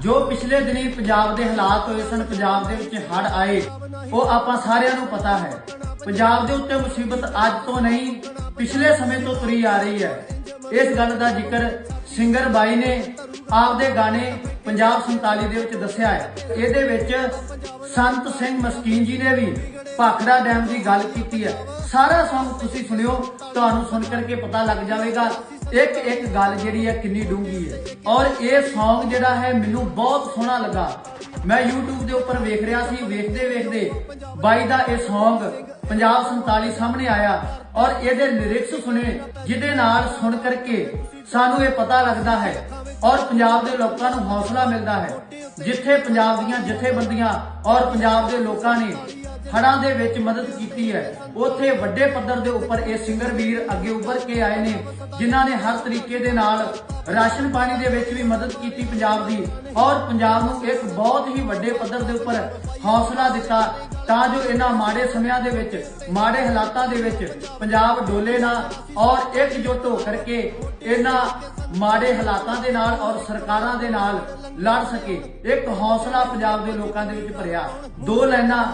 ਜੋ ਪਿਛਲੇ ਦਿਨੀ ਪੰਜਾਬ ਦੇ ਹਾਲਾਤ ਹੋਏ ਸਨ, ਪੰਜਾਬ ਦੇ ਵਿੱਚ ਹੜ੍ਹ ਆਏ, ਉਹ ਆਪਾਂ ਸਾਰਿਆਂ ਨੂੰ ਪਤਾ ਹੈ। ਪੰਜਾਬ ਦੇ ਉੱਤੇ ਮੁਸੀਬਤ ਅੱਜ ਤੋਂ ਨਹੀਂ, ਪਿਛਲੇ ਸਮੇਂ ਤੋਂ ਤੁਰੀ ਆ ਰਹੀ ਹੈ। ਇਸ ਗੱਲ ਦਾ ਜ਼ਿਕਰ ਸਿੰਗਰ ਬਾਈ ਨੇ ਆਪਦੇ ਗਾਣੇ ਪੰਜਾਬ 47 ਦੇ ਵਿੱਚ ਦੱਸਿਆ ਹੈ। ਇਹਦੇ ਵਿੱਚ ਸੰਤ ਸਿੰਘ ਮਸਕੀਨ ਜੀ ਨੇ ਵੀ ਭਾਖੜਾ ਡੈਮ ਦੀ ਗੱਲ ਕੀਤੀ ਹੈ। ਸਾਰਾ ਸੌਂਗ ਤੁਸੀਂ ਸੁਣਿਓ, ਤੁਹਾਨੂੰ ਸੁਣ ਕਰਕੇ ਪਤਾ ਲੱਗ ਜਾਵੇਗਾ ਇੱਕ ਇੱਕ ਗੱਲ ਜਿਹੜੀ ਹੈ ਕਿੰਨੀ ਡੂੰਗੀ ਹੈ। ਔਰ ਇਹ Song ਜਿਹੜਾ ਹੈ ਮੈਨੂੰ ਬਹੁਤ ਸੋਹਣਾ ਲੱਗਾ। ਮੈਂ YouTube ਦੇ ਉੱਪਰ ਵੇਖ ਰਿਹਾ ਸੀ, ਵੇਖਦੇ ਵੇਖਦੇ ਬਾਈ ਦਾ ਇਹ Song ਪੰਜਾਬ 47 ਸਾਹਮਣੇ ਆਇਆ। ਔਰ ਇਹਦੇ ਲਿਰਿਕਸ ਸੁਣੇ, ਜਿਹਦੇ ਨਾਲ ਸੁਣ ਕਰਕੇ ਸਾਨੂੰ ਇਹ ਪਤਾ ਲੱਗਦਾ ਹੈ ਔਰ ਪੰਜਾਬ ਦੇ ਲੋਕਾਂ ਨੂੰ ਹੌਸਲਾ ਮਿਲਦਾ ਹੈ। ਜਿੱਥੇ ਪੰਜਾਬ ਦੀਆਂ ਜਥੇਬੰਦੀਆਂ ਔਰ ਪੰਜਾਬ ਦੇ ਲੋਕਾਂ ਨੇ ਹੜ੍ਹਾਂ ਦੇ ਵਿੱਚ ਮਦਦ ਕੀਤੀ ਹੈ, ਉੱਥੇ ਵੱਡੇ ਪੱਧਰ ਦੇ ਉੱਪਰ ਇਹ ਸਿੰਗਰ ਵੀਰ ਅੱਗੇ ਉੱਭਰ ਕੇ ਆਏ ਨੇ, ਜਿਨ੍ਹਾਂ ਨੇ ਹਰ ਤਰੀਕੇ ਦੇ ਨਾਲ ਰਾਸ਼ਨ ਪਾਣੀ ਦੇ ਵਿੱਚ ਵੀ ਮਦਦ ਕੀਤੀ ਪੰਜਾਬ ਦੀ। ਔਰ ਪੰਜਾਬ ਨੂੰ ਇੱਕ ਬਹੁਤ ਹੀ ਵੱਡੇ ਪੱਧਰ ਦੇ ਉੱਪਰ ਹੌਸਲਾ ਦਿੱਤਾ ਤਾਂ ਜੋ ਇਹਨਾਂ ਮਾੜੇ ਸਮਿਆਂ ਦੇ ਵਿੱਚ, ਮਾੜੇ ਹਾਲਾਤਾਂ ਦੇ ਵਿੱਚ ਪੰਜਾਬ ਡੋਲੇ ਨਾ ਔਰ ਇਕਜੁੱਟ ਹੋ ਕਰਕੇ ਇਹਨਾਂ ਮਾੜੇ ਹਾਲਾਤਾਂ ਦੇ ਨਾਲ ਔਰ ਸਰਕਾਰਾਂ ਦੇ ਨਾਲ ਲੜ ਸਕੇ। ਇੱਕ ਹੌਸਲਾ ਪੰਜਾਬ ਦੇ ਲੋਕਾਂ ਦੇ ਵਿੱਚ ਭਰਿਆ। ਦੋ ਲਾਈਨਾਂ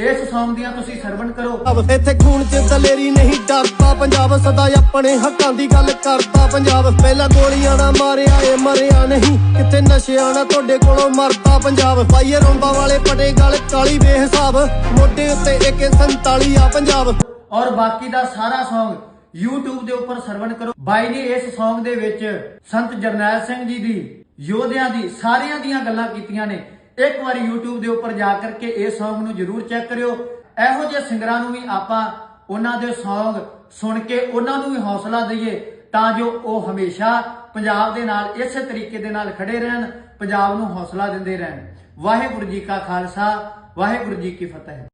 ਇਸ Song ਦੀਆਂ ਤੁਸੀਂ ਸਰਵਣ ਕਰੋ। ਇੱਥੇ ਖੂਨ ਚ ਦਲੇਰੀ ਨਹੀਂ, ਡਰਦਾ। ਪੰਜਾਬ ਸਦਾ ਆਪਣੇ ਹੱਕਾਂ ਦੀ ਗੱਲ ਕਰਦਾ। ਪੰਜਾਬ ਪਹਿਲਾਂ ਗੋਲੀਆਂ ਨਾ ਮਾਰਿਆ ਏ ਮਰਿਆ ਨਹੀਂ। ਕਿਤੇ ਨਸ਼ਿਆਂ ਨਾ ਤੁਹਾਡੇ ਕੋਲੋਂ ਮਰਦਾ ਪੰਜਾਬ। ਪਾਈਏ ਰੋਂਬਾ ਵਾਲੇ ਪਟੇ ਗਲ, ਕਾਲੀ ਬੇਹਿਸਾਬ। ਮੋਢੇ ਉੱਤੇ AK47 ਆ ਪੰਜਾਬ। ਔਰ ਬਾਕੀ ਦਾ ਸਾਰਾ Song YouTube ਦੇ ਉੱਪਰ ਸਰਵਣ ਕਰੋ। ਬਾਈ ਨੇ ਇਸ Song ਦੇ ਵਿੱਚ ਸੰਤ ਜਰਨੈਲ ਸਿੰਘ ਜੀ ਦੀ, ਯੋਧਿਆਂ ਦੀ, ਸਾਰਿਆਂ ਦੀਆਂ ਗੱਲਾਂ ਕੀਤੀਆਂ ਨੇ। ਇੱਕ ਵਾਰੀ YouTube ਦੇ ਉੱਪਰ ਜਾ ਕਰਕੇ ਇਸ Song ਨੂੰ ਜਰੂਰ ਚੈੱਕ ਕਰਿਓ। ਇਹੋ ਜਿਹੇ ਸਿੰਗਰਾਂ ਨੂੰ ਵੀ ਆਪਾਂ ਉਹਨਾਂ ਦੇ Song ਸੁਣ ਕੇ ਉਹਨਾਂ ਨੂੰ ਵੀ ਹੌਸਲਾ ਦਈਏ। ਤਾਂ ਜੋ ਉਹ ਹਮੇਸ਼ਾ ਪੰਜਾਬ ਦੇ ਨਾਲ ਇਸੇ ਤਰੀਕੇ ਦੇ ਨਾਲ ਖੜੇ ਰਹਿਣ, ਪੰਜਾਬ ਨੂੰ ਹੌਸਲਾ ਦਿੰਦੇ ਰਹਿਣ। ਵਾਹਿਗੁਰੂ ਜੀ ਕਾ ਖਾਲਸਾ, ਵਾਹਿਗੁਰੂ ਜੀ ਕੀ ਫਤਿਹ।